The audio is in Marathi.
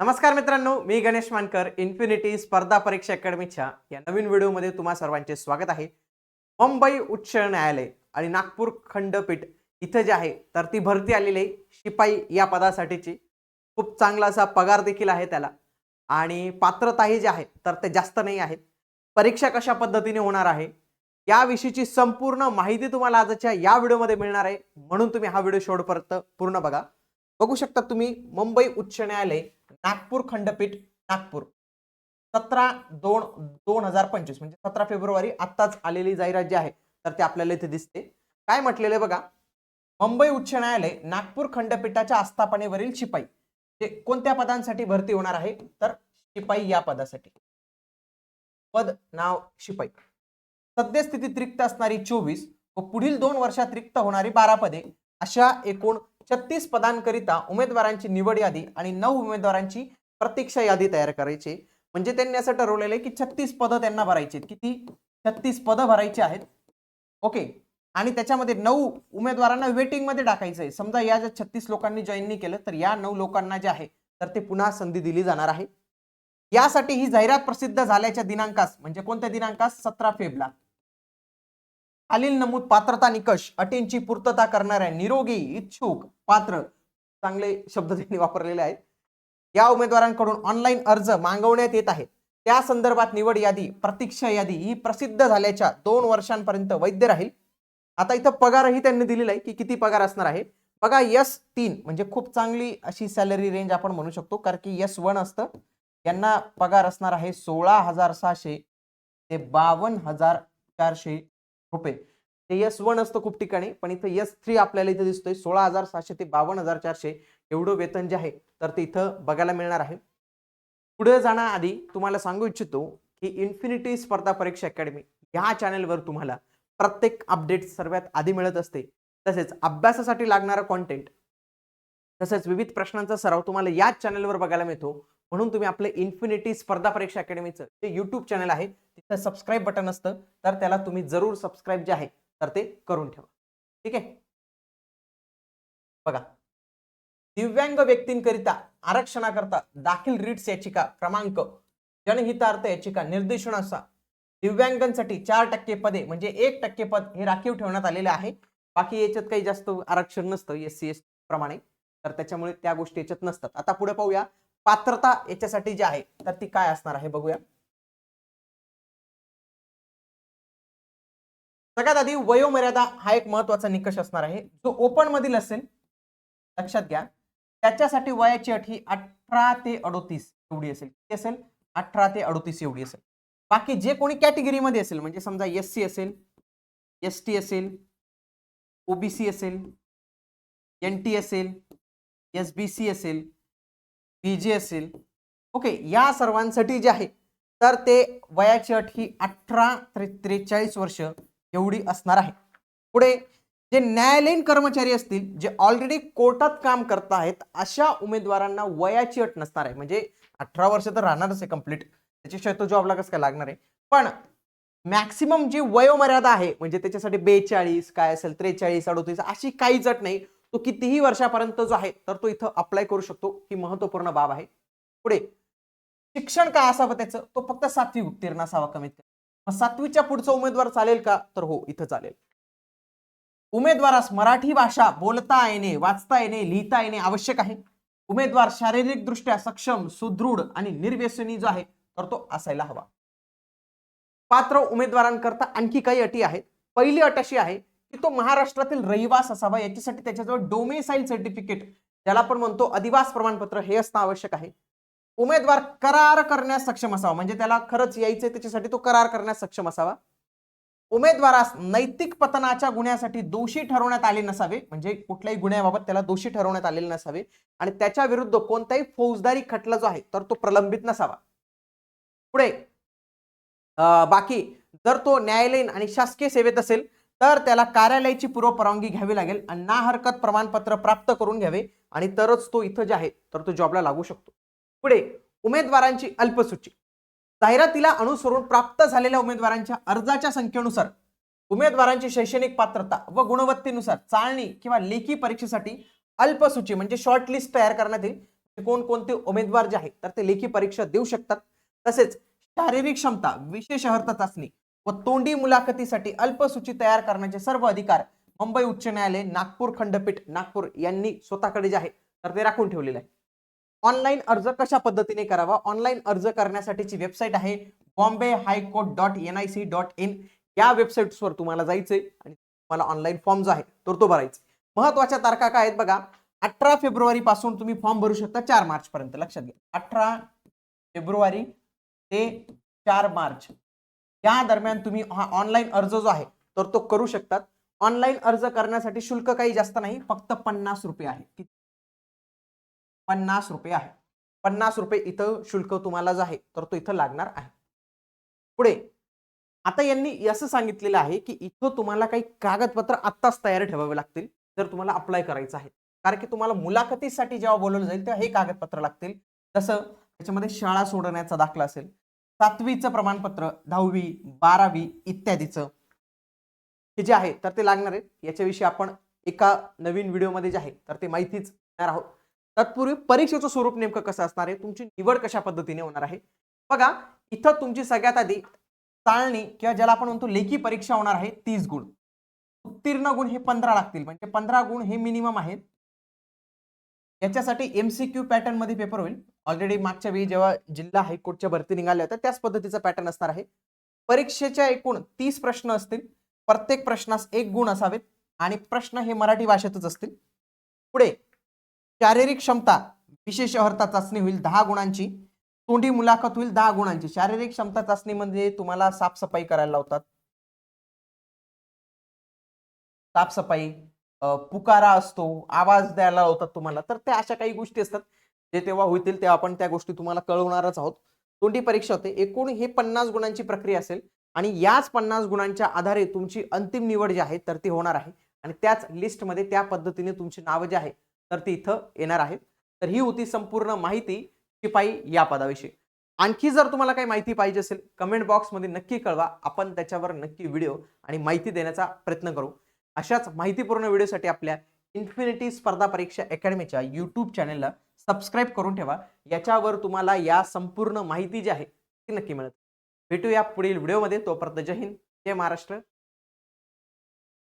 नमस्कार मित्रांनो मी गणेश मानकर इन्फिनिटी स्पर्धा परीक्षा अकॅडमीच्या या नवीन व्हिडिओमध्ये तुम्हा सर्वांचे स्वागत आहे. मुंबई उच्च न्यायालय आणि नागपूर खंडपीठ इथं जे आहे तर ती भरती आलेली आहे शिपाई या पदासाठीची. खूप चांगला असा पगार देखील आहे त्याला. आणि पात्रताही जे आहे तर ते जास्त नाही आहेत परीक्षा कशा पद्धतीने होणार आहे याविषयीची संपूर्ण माहिती तुम्हाला आजच्या या व्हिडिओमध्ये मिळणार आहे. म्हणून तुम्ही हा व्हिडिओ शेवटपर्यंत पूर्ण बघा. बघू शकता तुम्ही मुंबई उच्च न्यायालय नागपूर खंडपीठ नागपूर. सतरा दोन दोन हजार पंचवीस म्हणजे सतरा फेब्रुवारी आत्ताच आलेली जाहिरात जी आहे. तर ते आपल्याला इथे दिसते. काय म्हटलेले बघा? मुंबई उच्च न्यायालय नागपूर खंडपीठाच्या आस्थापनेवरील शिपाई. ते कोणत्या पदांसाठी भरती होणार आहे? तर शिपाई या पदासाठी. पद नाव शिपाई. सद्यस्थितीत रिक्त असणारी चोवीस व पुढील दोन वर्षात रिक्त होणारी बारा पदे अशा एकूण छत्तीस पदांकरिता उमेदवारांची निवड यादी आणि नऊ उमेदवारांची प्रतीक्षा यादी तयार करायची. म्हणजे त्यांनी असं ठरवलेलं आहे की छत्तीस पदं त्यांना भरायची आहेत. किती? छत्तीस पदं भरायची आहेत. ओके. आणि त्याच्यामध्ये नऊ उमेदवारांना वेटिंगमध्ये टाकायचं आहे. समजा या ज्या छत्तीस लोकांनी जॉईन नाही केलं तर या नऊ लोकांना जे आहे तर ते पुन्हा संधी दिली जाणार आहे. यासाठी ही जाहिरात प्रसिद्ध झाल्याच्या दिनांकास म्हणजे कोणत्या दिनांकास? सतरा फेबला खालील नमूद पात्रता निकष अटींची पूर्तता करणाऱ्या निरोगी इच्छुक पात्र चांगले शब्द त्यांनी वापरलेले आहेत. या उमेदवारांकडून ऑनलाईन अर्ज मागवण्यात येत आहे त्या संदर्भात निवड यादी प्रतीक्षा यादी ही प्रसिद्ध झाल्याच्या दोन वर्षांपर्यंत वैध राहील. आता इथं पगारही त्यांनी दिलेला आहे की किती पगार असणार आहे. बघा यस तीन म्हणजे खूप चांगली अशी सॅलरी रेंज आपण म्हणू शकतो कारण की यस वन असतं. यांना पगार असणार आहे सोळा हजार सहाशे ते बावन्न हजार चारशे रुपये. ते यस वन असतं खूप ठिकाणी पण इथं यस थ्री आपल्याला इथे दिसतोय सोळा हजार सहाशे ते बावन्न हजार चारशे एवढं वेतन जे आहे तर ते इथं बघायला मिळणार आहे. पुढे जाण्याआधी तुम्हाला सांगू इच्छितो की इन्फिनिटी स्पर्धा परीक्षा अकॅडमी ह्या चॅनेलवर तुम्हाला प्रत्येक अपडेट सर्वात आधी मिळत असते. तसेच अभ्यासासाठी लागणारा कॉन्टेंट तसेच विविध प्रश्नांचा सराव तुम्हाला याच चॅनेलवर बघायला मिळतो. म्हणून तुम्ही आपले इन्फिनिटी स्पर्धा परीक्षा अकॅडमीचं जे युट्यूब चॅनल आहे तर सबस्क्राईब बटन असतं तर त्याला तुम्ही जरूर सबस्क्राईब जे आहे तर ते करून ठेवा. ठीक आहे? बघा. दिव्यांग व्यक्तींकरिता आरक्षणाकरता दाखल रिट्स याचिका क्रमांक जनहितार्थ याचिका निर्देशनाचा. दिव्यांगांसाठी चार टक्के पदे म्हणजे एक टक्के पद हे राखीव ठेवण्यात आलेले आहे. बाकी याच्यात काही जास्त आरक्षण नसतं एस सी एस प्रमाणे. तर त्याच्यामुळे त्या गोष्टी याच्यात नसतात. आता पुढे पाहूया. पात्रता याच्यासाठी जी आहे तर ती काय असणार आहे बघूया. सगळ्यात आधी वयोमर्यादा हा एक महत्त्वाचा निकष असणार आहे. जो ओपन मधील असेल लक्षात घ्या. त्याच्यासाठी वयाची अट ही अठरा ते अडोतीस एवढी असेल. किती असेल? अठरा ते अडोतीस एवढी असेल. बाकी जे कोणी कॅटेगरीमध्ये असेल म्हणजे समजा एस सी असेल एस टी असेल ओबीसी असेल एन टी असेल एस बी सी असेल बी जे असेल ओके या सर्वांसाठी जे आहे तर ते वयाची अट ही अठरा त्रेचाळीस वर्ष एवढी असणार आहे. पुढे जे न्यायालयीन कर्मचारी असतील जे ऑलरेडी कोर्टात काम करत आहेत अशा उमेदवारांना वयाची अट नसणार आहे. म्हणजे अठरा वर्ष तर राहणारच आहे कंप्लीट त्याच्याशिवाय तो जॉबला कसं काय लागणार आहे? पण मॅक्सिमम जी वयोमर्यादा आहे म्हणजे त्याच्यासाठी बेचाळीस काय असेल त्रेचाळीस अडोतीस अशी काहीच अट नाही. तो कितीही वर्षापर्यंत जो आहे तर तो इथं अप्लाय करू शकतो. ही महत्त्वपूर्ण बाब आहे. पुढे शिक्षण काय असावं त्याचं? तो फक्त सातवी उत्तीर्ण असावा कमीत सातवीच्या पुढचा उमेदवार चालेल का? तर हो इथं चालेल. उमेदवारास मराठी भाषा बोलता येणे वाचता येणे लिहिता येणे आवश्यक आहे. उमेदवार शारीरिक दृष्ट्या सक्षम सुदृढ आणि निर्व्यसनी जो आहे तर तो असायला हवा. पात्र उमेदवारांकरता आणखी काही अटी आहेत. पहिली अट अशी आहे की तो महाराष्ट्रातील रहिवास असावा. याच्यासाठी त्याच्याजवळ डोमेसाईल सर्टिफिकेट ज्याला आपण म्हणतो अधिवास प्रमाणपत्र हे असणं आवश्यक आहे. उमेदवार करार करण्यास सक्षम असावा. म्हणजे त्याला खरंच यायचंय त्याच्यासाठी तो करार करण्यास सक्षम असावा. उमेदवारास नैतिक पतनाच्या गुन्ह्यासाठी दोषी ठरवण्यात आले नसावे. म्हणजे कुठल्याही गुन्ह्याबाबत त्याला दोषी ठरवण्यात आलेले नसावे. आणि त्याच्या विरुद्ध कोणताही फौजदारी खटला जो आहे तर तो प्रलंबित नसावा. पुढे बाकी जर तो न्यायालयीन आणि शासकीय सेवेत असेल तर त्याला कार्यालयाची पूर्व परवानगी घ्यावी लागेल. आणि ना हरकत प्रमाणपत्र प्राप्त करून घ्यावे. आणि तरच तो इथं जे आहे तर तो जॉबला लागू शकतो. पुढे उमेदवारांची अल्पसूची. जाहिरातीला अनुसरून प्राप्त झालेल्या उमेदवारांच्या अर्जाच्या संख्येनुसार उमेदवारांची शैक्षणिक पात्रता व गुणवत्तेनुसार चाळणी किंवा लेखी परीक्षेसाठी अल्पसूची म्हणजे शॉर्ट लिस्ट तयार करण्यात येईल. म्हणजे कोणकोणते उमेदवार जे आहेत तर ते लेखी परीक्षा देऊ शकतात. तसेच शारीरिक क्षमता विशेष अर्थ चाचणी व तोंडी मुलाखतीसाठी अल्पसूची तयार करण्याचे सर्व अधिकार मुंबई उच्च न्यायालय नागपूर खंडपीठ नागपूर यांनी स्वतःकडे जे आहे तर ते राखून ठेवलेले आहे ऑनलाईन अर्ज कशा पद्धतीने करावा? ऑनलाईन अर्ज करण्यासाठीची वेबसाईट आहे Bombay high court dot N I C dot in. या वेबसाईट्सवर तुम्हाला जायचंय आणि तुम्हाला ऑनलाईन फॉर्म जो आहे तर तो भरायचा. महत्त्वाच्या तारखा काय आहेत बघा? अठरा फेब्रुवारी पासून तुम्ही फॉर्म भरू शकता चार मार्च पर्यंत. लक्षात घ्या. अठरा फेब्रुवारी ते चार मार्च. या दरम्यान तुम्ही हा ऑनलाईन अर्ज जो आहे तर तो करू शकतात. ऑनलाईन अर्ज करण्यासाठी शुल्क काही जास्त नाही फक्त पन्नास रुपये आहे. किती? पन्नास रुपये आहे. पन्नास रुपये इथं शुल्क तुम्हाला जो आहे तर तो इथं लागणार आहे. पुढे आता यांनी असं सांगितलेलं आहे की इथं तुम्हाला काही कागदपत्र आत्ताच तयार ठेवावे लागतील जर तुम्हाला अप्लाय करायचं आहे. कारण की तुम्हाला मुलाखतीसाठी जेव्हा बोलवलं जाईल तेव्हा हे कागदपत्र लागतील. जसं त्याच्यामध्ये शाळा सोडण्याचा दाखला असेल सातवीचं प्रमाणपत्र दहावी बारावी इत्यादीचं. हे जे आहे तर ते लागणार आहेत. याच्याविषयी आपण एका नवीन व्हिडिओमध्ये जे आहे तर ते माहितीच देणार आहोत. तत्पूर्वी परीक्षेचं स्वरूप नेमकं कसं असणार आहे? तुमची निवड कशा पद्धतीने होणार आहे? बघा इथं तुमची सगळ्यात आधी चाळणी किंवा ज्याला आपण म्हणतो लेखी परीक्षा होणार आहे तीस गुण. उत्तीर्ण गुण हे पंधरा लागतील. म्हणजे पंधरा गुण हे मिनिमम आहेत. याच्यासाठी एमसीक्यू पॅटर्नमध्ये पेपर होईल. ऑलरेडी मागच्या वेळी जेव्हा जिल्हा हायकोर्टच्या भरती निघाल्या होत्या त्याच पद्धतीचा पॅटर्न असणार आहे. परीक्षेच्या एकूण तीस प्रश्न असतील. प्रत्येक प्रश्नास एक गुण असावेत आणि प्रश्न हे मराठी भाषेतच असतील. पुढे शारीरिक क्षमता विशेष अर्था चाचणी होईल दहा गुणांची. तोंडी मुलाखत होईल दहा गुणांची. शारीरिक क्षमता चाचणीमध्ये तुम्हाला साफसफाई करायला लावतात. साफसफाई पुकारा असतो आवाज द्यायला लावतात तुम्हाला. तर त्या अशा काही गोष्टी असतात. जे तेव्हा होतील तेव्हा आपण त्या गोष्टी तुम्हाला कळवणारच आहोत. तोंडी परीक्षा होते. एकूण हे पन्नास गुणांची प्रक्रिया असेल आणि याच पन्नास गुणांच्या आधारे तुमची अंतिम निवड जी आहे तर ती होणार आहे. आणि त्याच लिस्टमध्ये त्या पद्धतीने तुमची नावं जे आहे तर ती इथं येणार आहेत तर ही होती संपूर्ण माहिती शिपाई या पदाविषयी. आणखी जर तुम्हाला काही माहिती पाहिजे असेल कमेंट बॉक्समध्ये नक्की कळवा. आपण त्याच्यावर नक्की व्हिडिओ आणि माहिती देण्याचा प्रयत्न करू. अशाच माहितीपूर्ण व्हिडिओसाठी आपल्या इन्फिनिटी स्पर्धा परीक्षा अकॅडमीच्या यूट्यूब चॅनेलला सबस्क्राईब करून ठेवा. याच्यावर तुम्हाला या संपूर्ण माहिती जी आहे ती नक्की मिळत भेटूया पुढील व्हिडिओमध्ये तोपर्यंत जय हिंद जय महाराष्ट्र.